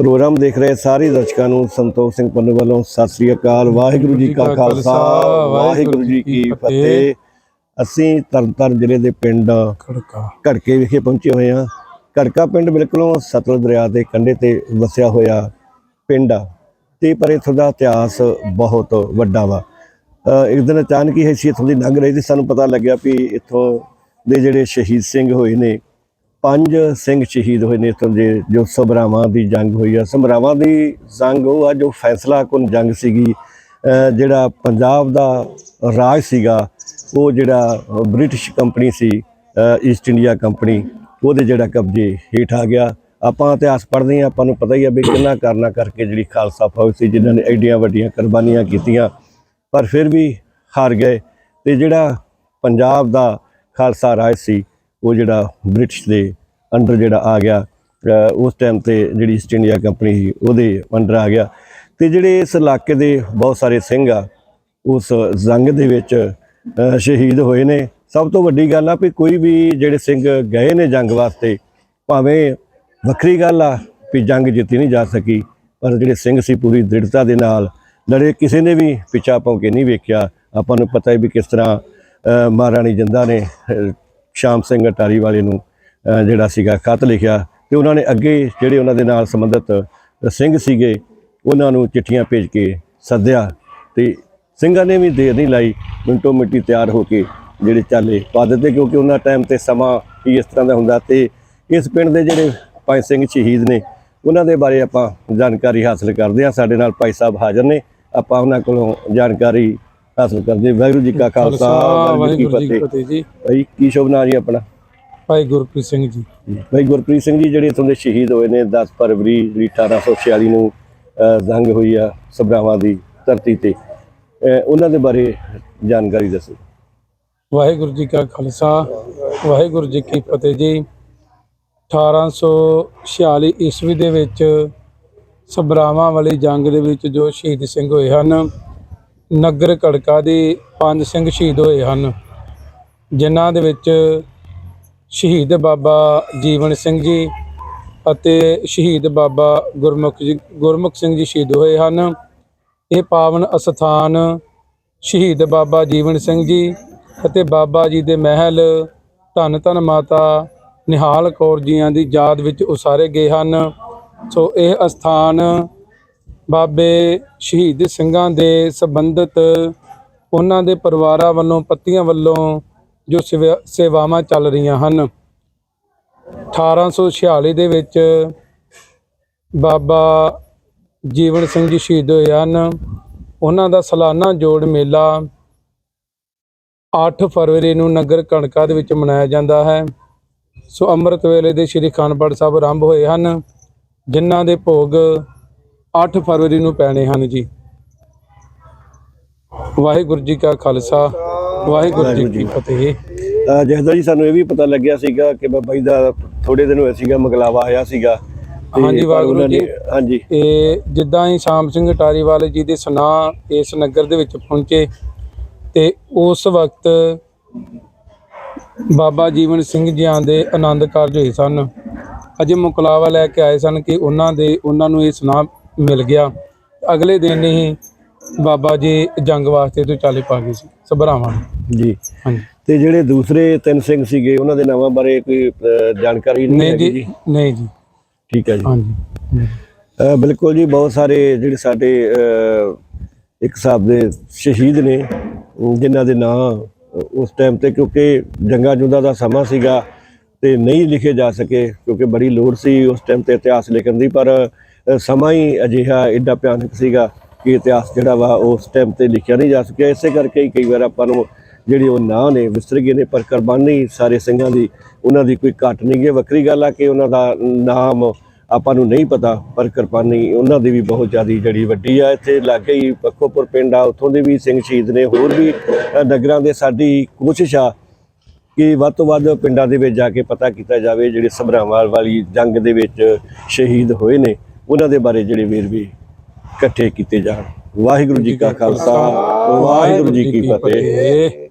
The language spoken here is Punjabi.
ਪ੍ਰੋਗਰਾਮ ਦੇਖ ਰਹੇ ਸਾਰੇ ਦਰਸ਼ਕਾਂ ਨੂੰ ਸੰਤੋਖ ਸਿੰਘ ਪੰਨੂ ਵੱਲੋਂ ਸਤਿ ਸ੍ਰੀ ਅਕਾਲ ਵਾਹਿਗੁਰੂ ਜੀ ਕਾ ਖਾਲਸਾ ਵਾਹਿਗੁਰੂ ਜੀ ਕੀ ਫਤਿਹ। ਅਸੀਂ ਤਰਨਤਾਰਨ ਜ਼ਿਲ੍ਹੇ ਦੇ ਪਿੰਡ ਖੜਕਾ। ਘੜਕੇ ਵਿਖੇ ਪਹੁੰਚੇ ਹੋਏ ਹਾਂ। ਘੜਕਾ ਪਿੰਡ ਬਿਲਕੁਲੋਂ ਸਤਲੁਜ ਦਰਿਆ ਦੇ ਕੰਢੇ ਤੇ ਵਸਿਆ ਹੋਇਆ ਪਿੰਡ ਆ। ਤੇ ਪਰ ਇੱਥੋਂ ਦਾ ਇਤਿਹਾਸ ਬਹੁਤ ਵੱਡਾ ਵਾ। ਇੱਕ ਦਿਨ ਅਚਾਨਕ ਹੀ ਇੱਥੋਂ ਦੀ ਲੰਘ ਰਹੇ ਸੀ। ਸਾਨੂੰ ਪਤਾ ਲੱਗਿਆ ਵੀ ਇੱਥੋਂ ਦੇ ਜਿਹੜੇ ਸ਼ਹੀਦ ਸਿੰਘ ਹੋਏ ਨੇ ਪੰਜ ਸਿੰਘ ਸ਼ਹੀਦ ਹੋਏ ਨੇ ਇੱਥੋਂ ਦੇ, ਜੋ ਸਭਰਾਵਾਂ ਦੀ ਜੰਗ ਹੋਈ ਆ। ਸਭਰਾਵਾਂ ਦੀ ਜੰਗ ਉਹ ਆ ਜੋ ਫੈਸਲਾ ਕੁਨ ਜੰਗ ਸੀਗੀ। ਜਿਹੜਾ ਪੰਜਾਬ ਦਾ ਰਾਜ ਸੀਗਾ, ਉਹ ਜਿਹੜਾ ਬ੍ਰਿਟਿਸ਼ ਕੰਪਨੀ ਸੀ ਈਸਟ ਇੰਡੀਆ ਕੰਪਨੀ, ਉਹਦੇ ਜਿਹੜਾ ਕਬਜ਼ੇ ਹੇਠ ਆ ਗਿਆ। ਆਪਾਂ ਇਤਿਹਾਸ ਪੜ੍ਹਦੇ ਹਾਂ, ਆਪਾਂ ਨੂੰ ਪਤਾ ਹੀ ਆ ਵੀ ਕਿੰਨਾ ਕਰਨਾ ਕਰਕੇ ਜਿਹੜੀ ਖਾਲਸਾ ਫੌਜ ਸੀ, ਜਿਨ੍ਹਾਂ ਨੇ ਐਡੀਆਂ ਵੱਡੀਆਂ ਕੁਰਬਾਨੀਆਂ ਕੀਤੀਆਂ, ਪਰ ਫਿਰ ਵੀ ਹਾਰ ਗਏ। ਤੇ ਜਿਹੜਾ ਪੰਜਾਬ ਦਾ ਖਾਲਸਾ ਰਾਜ ਸੀ ਉਹ ਜਿਹੜਾ ਬ੍ਰਿਟਿਸ਼ ਦੇ ਅੰਡਰ ਜਿਹੜਾ ਆ ਗਿਆ ਉਸ ਟਾਈਮ ਤੇ ਜਿਹੜੀ ਈਸਟ ਇੰਡੀਆ ਕੰਪਨੀ ਸੀ, ਉਹਦੇ ਅੰਡਰ ਆ ਗਿਆ। ਤੇ ਜਿਹੜੇ ਇਸ ਇਲਾਕੇ ਦੇ ਬਹੁਤ ਸਾਰੇ ਸਿੰਘ ਆ, ਉਸ ਜੰਗ ਦੇ ਵਿੱਚ ਸ਼ਹੀਦ ਹੋਏ ਨੇ। ਸਭ ਤੋਂ ਵੱਡੀ ਗੱਲ ਆ ਵੀ ਕੋਈ ਵੀ ਜਿਹੜੇ ਸਿੰਘ ਗਏ ਨੇ ਜੰਗ ਵਾਸਤੇ, ਭਾਵੇਂ ਵੱਖਰੀ ਗੱਲ ਆ ਵੀ ਜੰਗ ਜਿੱਤੀ ਨਹੀਂ ਜਾ ਸਕੀ, ਪਰ ਜਿਹੜੇ ਸਿੰਘ ਸੀ ਪੂਰੀ ਦ੍ਰਿੜਤਾ ਦੇ ਨਾਲ, ਲੜੇ। ਕਿਸੇ ਨੇ ਵੀ ਪਿੱਛਾ ਪਾਉ ਕੇ ਨਹੀਂ ਵੇਖਿਆ। ਆਪਾਂ ਨੂੰ ਪਤਾ ਹੈ ਵੀ ਕਿਸ ਤਰ੍ਹਾਂ ਮਹਾਰਾਣੀ ਜਿੰਦਾ ਨੇ ਸ਼ਾਮ ਸਿੰਘ ਅਟਾਰੀ ਵਾਲੇ ਨੂੰ ਜਿਹੜਾ ਸੀਗਾ ਖਤ ਲਿਖਿਆ ਤੇ ਉਹਨਾਂ ਨੇ ਅੱਗੇ ਜਿਹੜੇ ਉਹਨਾਂ ਦੇ ਨਾਲ ਸੰਬੰਧਿਤ ਸਿੰਘ ਸੀਗੇ, ਉਹਨਾਂ ਨੂੰ ਚਿੱਠੀਆਂ ਭੇਜ ਕੇ ਸੱਦਿਆ ਤੇ ਸਿੰਘਾਂ ਨੇ ਵੀ ਦੇਰ ਨਹੀਂ ਲਾਈ, ਮਿੰਟੋ ਮਿੰਟੀ ਤਿਆਰ ਹੋ ਕੇ ਜਿਹੜੇ ਚਾਲੇ ਪਾ ਦਿੱਤੇ ਕਿਉਂਕਿ ਉਹਨਾਂ ਟਾਈਮ ਤੇ ਸਮਾਂ ਹੀ ਇਸ ਤਰ੍ਹਾਂ ਦਾ ਹੁੰਦਾ ਤੇ ਇਸ ਪਿੰਡ ਦੇ ਜਿਹੜੇ ਭਾਈ ਸਿੰਘ ਸ਼ਹੀਦ ਨੇ, ਉਹਨਾਂ ਦੇ ਬਾਰੇ ਆਪਾਂ ਜਾਣਕਾਰੀ ਹਾਸਲ ਕਰਦੇ ਹਾਂ। ਸਾਡੇ ਨਾਲ ਭਾਈ ਸਾਹਿਬ ਹਾਜ਼ਰ ਨੇ, ਆਪਾਂ ਉਹਨਾਂ ਕੋਲੋਂ ਜਾਣਕਾਰੀ ਹਾਸਲ ਕਰਦੇ। ਵਾਹਿਗੁਰੂ ਜੀ ਕਾ ਖਾਲਸਾ ਵਾਹਿਗੁਰੂ ਜੀ ਕੀ ਫਤਿਹ। ਜੀ। ਭਾਈ ਕੀ ਸ਼ੁਭ ਨਾਂ ਜੀ ਆਪਣਾ? ਭਾਈ ਗੁਰਪ੍ਰੀਤ ਸਿੰਘ ਜੀ। ਭਾਈ ਗੁਰਪ੍ਰੀਤ ਸਿੰਘ ਜੀ ਜਿਹੜੇ ਇੱਥੋਂ ਦੇ ਸ਼ਹੀਦ ਹੋਏ ਨੇ 10 ਫਰਵਰੀ ਜਿਹੜੀ 1846 ਨੂੰ ਜੰਗ ਹੋਈ ਆ ਸਭਰਾਵਾਂ ਦੀ ਧਰਤੀ ਤੇ। ਉਹਨਾਂ ਦੇ ਬਾਰੇ ਜਾਣਕਾਰੀ ਦੱਸੋ। ਵਾਹਿਗੁਰੂ ਜੀ ਕਾ ਖਾਲਸਾ ਵਾਹਿਗੁਰੂ ਜੀ ਕੀ ਫਤਿਹ ਜੀ। 1846 ਈਸਵੀ ਦੇ ਵਿੱਚ ਸਬਰਾਵਾਂ ਵਾਲੀ ਜੰਗ ਦੇ ਵਿੱਚ ਜੋ ਸ਼ਹੀਦ ਸਿੰਘ ਹੋਏ ਹਨ ਨਗਰ ਕੜਕਾ ਦੇ ਪੰਜ ਸਿੰਘ ਸ਼ਹੀਦ ਹੋਏ ਹਨ, ਜਿਨ੍ਹਾਂ ਦੇ ਵਿੱਚ ਸ਼ਹੀਦ ਬਾਬਾ ਜੀਵਨ ਸਿੰਘ ਜੀ ਅਤੇ ਸ਼ਹੀਦ ਬਾਬਾ ਗੁਰਮੁਖ ਜੀ, ਗੁਰਮੁਖ ਸਿੰਘ ਜੀ ਸ਼ਹੀਦ ਹੋਏ ਹਨ। ਇਹ ਪਾਵਨ ਅਸਥਾਨ ਸ਼ਹੀਦ ਬਾਬਾ ਜੀਵਨ ਸਿੰਘ ਜੀ ਅਤੇ ਬਾਬਾ ਜੀ ਦੇ ਮਹਿਲ ਧੰਨ ਧੰਨ ਮਾਤਾ ਨਿਹਾਲ ਕੌਰ ਜੀਆਂ ਦੀ ਯਾਦ ਵਿੱਚ ਉਸਾਰੇ ਗਏ ਹਨ। ਸੋ ਇਹ ਅਸਥਾਨ ਬਾਬੇ ਸ਼ਹੀਦ ਸਿੰਘਾਂ ਦੇ ਸੰਬੰਧਿਤ ਉਹਨਾਂ ਦੇ ਪਰਿਵਾਰਾਂ ਵੱਲੋਂ, ਪੱਤੀਆਂ ਵੱਲੋਂ ਜੋ ਸੇਵਾ- ਸੇਵਾਵਾਂ ਚੱਲ ਰਹੀਆਂ ਹਨ। 1846 ਦੇ ਵਿੱਚ ਬਾਬਾ ਜੀਵਨ ਸਿੰਘ ਜੀ ਸ਼ਹੀਦ ਹੋਏ ਹਨ। ਉਹਨਾਂ ਦਾ ਸਾਲਾਨਾ ਜੋੜ ਮੇਲਾ 8 ਫਰਵਰੀ ਨੂੰ ਨਗਰ ਕਣਕਾ ਦੇ ਵਿੱਚ ਮਨਾਇਆ ਜਾਂਦਾ ਹੈ। ਸੋ ਅੰਮ੍ਰਿਤ ਵੇਲੇ ਦੇ ਸ੍ਰੀ ਅਖੰਡ ਸਾਹਿਬ ਆਰੰਭ ਹੋਏ ਹਨ, ਜਿਨ੍ਹਾਂ ਦੇ ਭੋਗ 8 ਫਰਵਰੀ ਨੂੰ ਪੈਣੇ ਹਨ ਜੀ। ਵਾਹਿਗੁਰੂ ਜੀ ਕਾ ਖਾਲਸਾ ਵਾਹਿਗੁਰੂ ਜੀ ਕੀ ਫਤਿਹ। ਜਸਦਰ ਜੀ ਸਾਨੂੰ ਇਹ ਵੀ ਪਤਾ ਲੱਗਿਆ ਸੀਗਾ ਕਿ ਬਾਬਾ ਜੀ ਦਾ ਥੋੜੇ ਦਿਨ ਹੋਏ ਸੀਗਾ ਮਗਲਾਵਾ ਆਇਆ ਸੀਗਾ। ਹਾਂਜੀ, ਵਾਹਿਗੁਰੂ ਜੀ। ਹਾਂਜੀ। ਇਹ ਜਿੱਦਾਂ ਹੀ ਸ਼ਾਮ ਸਿੰਘ ਟਾਰੀਵਾਲ ਜੀ ਦੇ ਸੁਨਾਹ ਇਸ ਨਗਰ ਦੇ ਵਿੱਚ ਪਹੁੰਚੇ ਤੇ ਉਸ ਵਕਤ ਬਾਬਾ ਜੀਵਨ ਸਿੰਘ ਜੀਆਂ ਦੇ ਆਨੰਦ ਕਾਰਜ ਹੋਏ ਸਨ। ਅਜੇ ਮੁਕਲਾਵਾ ਲੈ ਕੇ ਆਏ ਸਨ ਕਿ ਉਹਨਾਂ ਦੇ ਉਹਨਾਂ ਨੂੰ ਇਹ ਸੁਨਾਹ ਮਿਲ ਗਿਆ। ਅਗਲੇ ਦਿਨ ਹੀ ਬਾਬਾ ਜੀ ਜੰਗ ਵਾਸਤੇ ਤੋਂ ਚਾਲੇ ਪਾ ਗਏ ਸੀ। ਸਭਰਾਵਾਂ। ਜੀ। ਹਾਂਜੀ। ਤੇ ਜਿਹੜੇ ਦੂਸਰੇ ਤਿੰਨ ਸਿੰਘ ਸੀਗੇ ਉਹਨਾਂ ਦੇ ਨਾਮਾਂ ਬਾਰੇ ਕੋਈ ਜਾਣਕਾਰੀ ਨਹੀਂ ਹੈਗੀ ਜੀ ਨਹੀਂ ਜੀ। ਠੀਕ ਹੈ ਜੀ। ਹਾਂਜੀ। ਬਿਲਕੁਲ ਜੀ ਬਹੁਤ ਸਾਰੇ ਜਿਹੜੇ ਸਾਡੇ ਇੱਕ ਹਿਸਾਬ ਦੇ ਸ਼ਹੀਦ ਨੇ ਜਿਨ੍ਹਾਂ ਦੇ ਨਾਂ ਉਸ ਟਾਈਮ ਤੇ ਕਿਉਂਕਿ ਜੰਗਾਂ ਜੁਦਾ ਦਾ ਸਮਾਂ ਸੀਗਾ ਤੇ ਨਹੀਂ ਲਿਖੇ ਜਾ ਸਕੇ ਕਿਉਂਕਿ ਬੜੀ ਲੋੜ ਸੀ ਉਸ ਟਾਈਮ ਤੇ ਇਤਿਹਾਸ ਲਿਖਣ ਦੀ ਪਰ ਸਮਾਂ ਹੀ ਅਜਿਹਾ ਐਡਾ ਭਿਆਨਕ ਸੀਗਾ ਕਿ ਇਤਿਹਾਸ ਜਿਹੜਾ ਵਾ ਉਸ ਟਾਈਮ ਤੇ ਲਿਖਿਆ ਨਹੀਂ ਜਾ ਸਕਿਆ। ਇਸੇ ਕਰਕੇ ਹੀ ਕਈ ਵਾਰ ਆਪਾਂ ਨੂੰ ਜਿਹੜੇ ਉਹ ਨਾਂ ਨੇ ਵਿਸਰ ਗਏ ਨੇ, ਪਰ ਕੁਰਬਾਨੀ ਸਾਰੇ ਸਿੰਘਾਂ ਦੀ, ਉਹਨਾਂ ਦੀ ਕੋਈ ਘਟ ਨਹੀਂ ਗਈ ਵੱਖਰੀ ਗੱਲ ਆ ਕਿ ਉਹਨਾਂ ਦਾ ਨਾਮ ਆਪਾਂ ਨੂੰ ਨਹੀਂ ਪਤਾ, ਪਰ ਕੁਰਬਾਨੀ ਉਹਨਾਂ ਦੀ ਵੀ ਬਹੁਤ ਜ਼ਿਆਦਾ ਜਿਹੜੀ ਵੱਡੀ ਆ। ਇੱਥੇ ਲਾਗੇ ਹੀ ਪੱਖੋਪੁਰ ਪਿੰਡ ਆ, ਉੱਥੋਂ ਦੇ ਵੀ ਸਿੰਘ ਸ਼ਹੀਦ ਨੇ। ਹੋਰ ਵੀ ਨਗਰਾਂ ਦੇ ਸਾਡੀ ਕੋਸ਼ਿਸ਼ ਆ ਕਿ ਵੱਧ ਤੋਂ ਵੱਧ ਪਿੰਡਾਂ ਦੇ ਵਿੱਚ ਜਾ ਕੇ ਪਤਾ ਕੀਤਾ ਜਾਵੇ, ਜਿਹੜੇ ਸਭਰਾਵਾਂ ਵਾਲੀ ਜੰਗ ਦੇ ਵਿੱਚ ਸ਼ਹੀਦ ਹੋਏ ਨੇ। ਉਹਨਾਂ ਦੇ ਬਾਰੇ ਜਿਹੜੇ ਵੀਰ ਵੀ ਇਕੱਠੇ ਕੀਤੇ ਜਾਣ। ਵਾਹਿਗੁਰੂ ਜੀ ਕਾ ਖਾਲਸਾ ਵਾਹਿਗੁਰੂ ਜੀ ਕੀ ਫਤਿਹ।